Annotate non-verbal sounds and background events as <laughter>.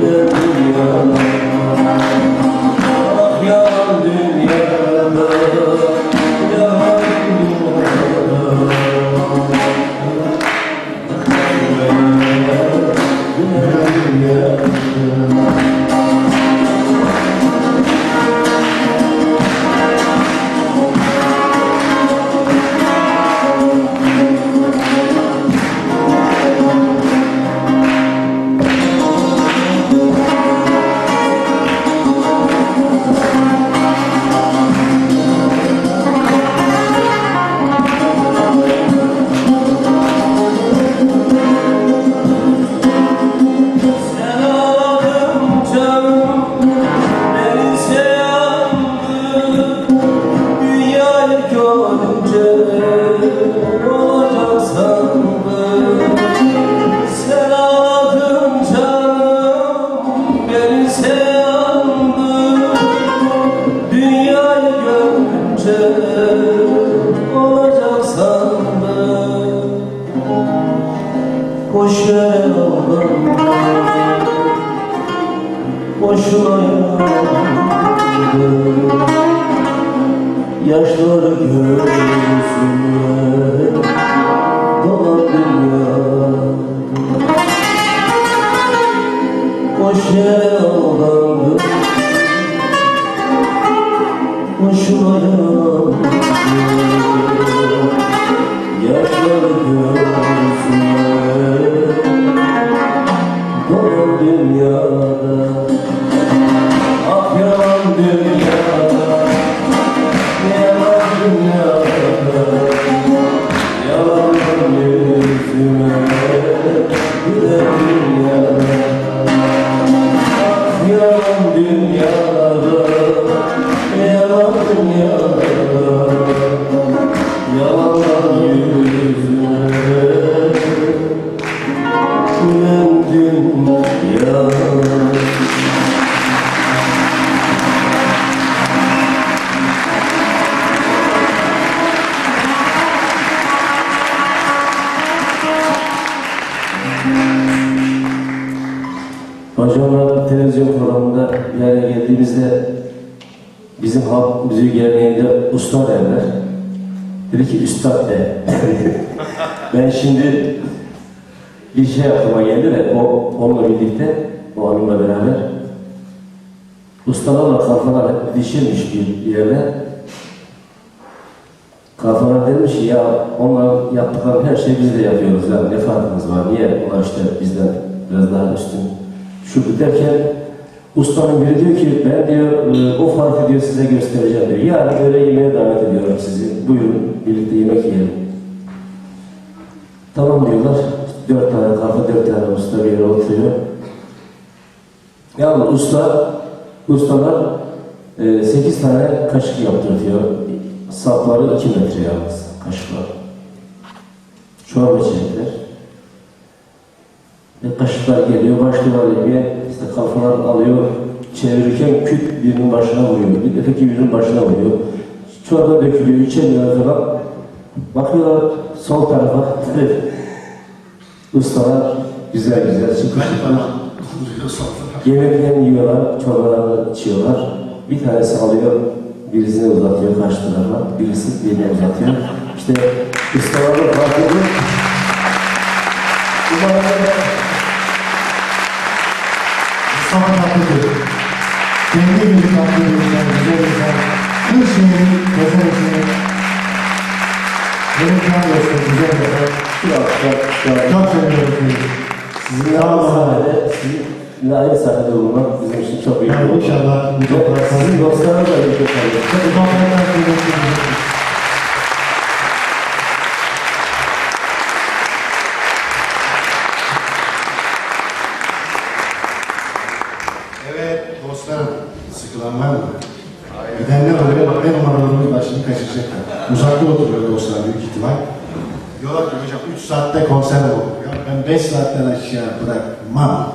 good. boş ver oğlum. Boşuna yandım Yaşları gözümde Hocamla televizyon programında bir geldiğimizde bizim halk müziği geleneğinde usta derler. Dedi ki üstad de. <laughs> ben şimdi bir şey aklıma geldi de o, onunla birlikte, o hanımla beraber ustalarla kafalar dişilmiş bir yerde. Kafalar demiş ki ya onlar yaptıkları her şeyi biz de yapıyoruz yani ne farkımız var, niye onlar işte bizden biraz daha üstün şu derken ustanın biri diyor ki ben diyor e, o farkı diyor size göstereceğim diyor. Yarın öyle yemeğe davet ediyorum sizi. Buyurun birlikte yemek yiyelim. Tamam diyorlar. Dört tane kafa, dört tane usta bir yere oturuyor. Yalnız usta, ustalar e, sekiz tane kaşık yaptırtıyor. Sapları iki metre yalnız kaşıklar. Çorba içecekler. Ve kaşıklar geliyor, başlıyorlar yemeye. İşte kafalar alıyor, çevirirken küt birinin başına vuruyor. Bir öteki birinin başına vuruyor. Çorba dökülüyor, içemiyorlar falan. Bakıyorlar sol tarafa. <laughs> Ustalar güzel güzel şıkır şıkır. Yemeklerini yiyorlar, çorbalarını içiyorlar. Bir tanesi alıyor, birisine uzatıyor karşı tarafa, birisi birine uzatıyor. İşte ustalarla fark ediyor. Umarım Mustafa Tatlıgül. Kendi gibi tatlı insan, güzel insan. Her şeyin güzel insan. Benim can dostum, güzel insan. Akşam, şu an Çok seviyorum için çok büyük onur. inşallah bu Ve topraklar Sizin dostlarınız da çok önemli. Bu kıymetli. Evet dostlarım, sıkılan var mı? Gidenler oraya bak, benim numaralarımız başını kaçıracaklar. Uzakta oturuyor dostlar büyük ihtimal. Ki hocam 3 saatte konser olur. Ben 5 saatten aşağı bırakmam.